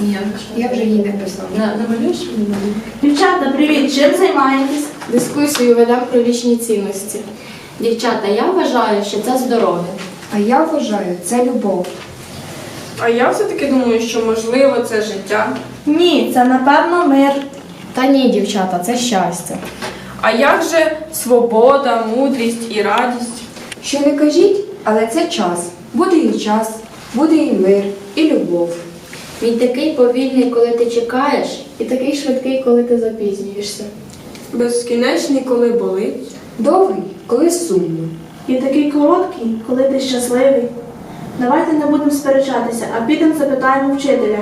Ні, Я вже їй на, намалюєш мені? Дівчата, привіт! Чим займаєтесь? Дискусію ведемо про вічні цінності. Дівчата, я вважаю, що це здоров'я. А я вважаю, це любов. А я все-таки думаю, що можливо це життя. Ні, це напевно мир. Та ні, дівчата, це щастя. А як же свобода, мудрість і радість? Що не кажіть, але це час. Буде і час, буде і мир, і любов. Він такий повільний, коли ти чекаєш, І такий швидкий, коли ти запізнюєшся. Безкінечний, коли болить. Довгий, коли сумно. І такий короткий, коли ти щасливий. Давайте не будемо сперечатися, а підемо запитаємо вчителя.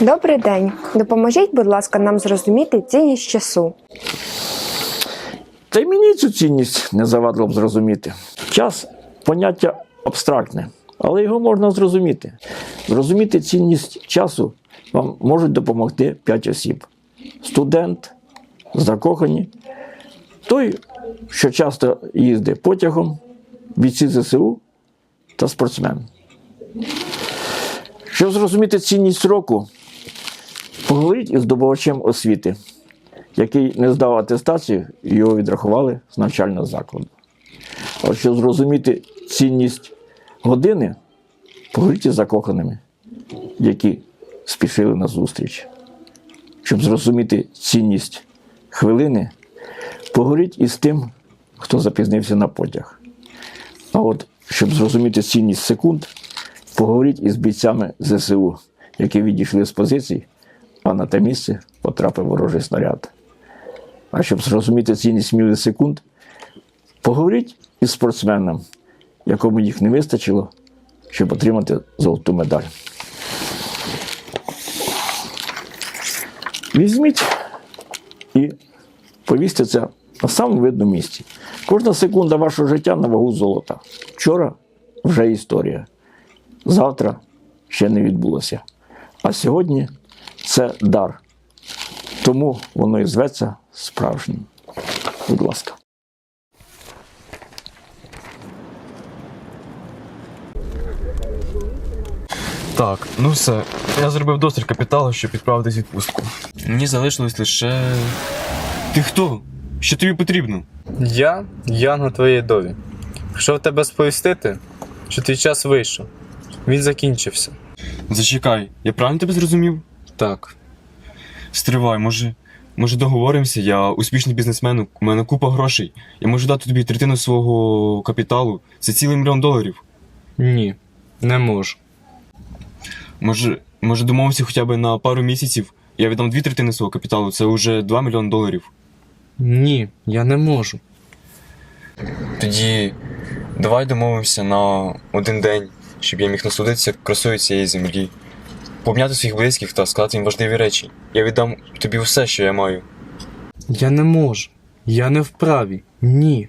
Добрий день. Допоможіть, будь ласка, нам зрозуміти цінність часу. Та й мені цю цінність не завадило б зрозуміти. Час поняття абстрактне, але його можна зрозуміти. Зрозуміти цінність часу вам можуть допомогти п'ять осіб: студент, закохані, той, що часто їздить потягом, бійці ЗСУ та спортсмен. Щоб зрозуміти цінність року, поговоріть із здобувачем освіти який не здав атестацію, його відрахували з навчального закладу. А щоб зрозуміти цінність години, поговоріть із закоханими, які спішили на зустріч. Щоб зрозуміти цінність хвилини, поговоріть із тим, хто запізнився на потяг. А от щоб зрозуміти цінність секунд, поговоріть із бійцями ЗСУ, які відійшли з позицій, а на те місце потрапив ворожий снаряд. А щоб зрозуміти цінність мілісекунд, поговоріть із спортсменом, якому їх не вистачило, щоб отримати золоту медаль. Візьміть і повісьте це на самому видному місці. Кожна секунда вашого життя на вагу золота. Вчора вже історія. Завтра ще не відбулося. А сьогодні це дар. Тому воно і зветься справжнім. Будь ласка. Так, ну все. Я зробив досить капіталу, щоб відправитись відпустку. Мені залишилось лише. Ти хто? Що тобі потрібно? Я Янго твоєї долі. Якщо в тебе сповістити, що твій час вийшов, він закінчився. Зачекай, я правильно тебе зрозумів? Так. Стривай, може. Може договоримося, я успішний бізнесмен, у мене купа грошей. Я можу дати тобі третину свого капіталу. Це цілий мільйон доларів. Ні, не можу. Може, може домовимося хоча б на пару місяців. Я віддам дві третини свого капіталу, це вже 2 мільйони доларів. Ні, я не можу. Тоді давай домовимося на один день, щоб я міг насолодитися красою цієї землі, пообняти своїх близьких та сказати їм важливі речі. Я віддам тобі все, що я маю. Я не можу. Я не вправі. Ні.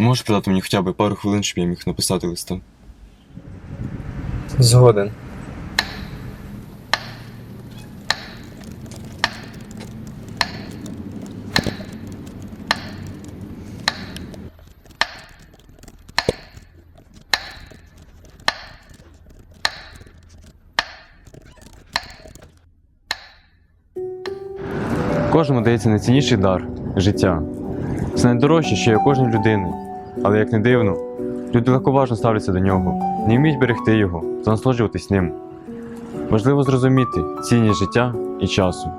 Можеш придати мені хоча б пару хвилин, щоб я міг написати листа? Згоден. Кожному дається найцінніший дар життя. Це найдорожче, що є у кожної людини. Але як не дивно, люди легковажно ставляться до нього, не вміють берегти його та насолоджуватись ним. Важливо зрозуміти цінність життя і часу.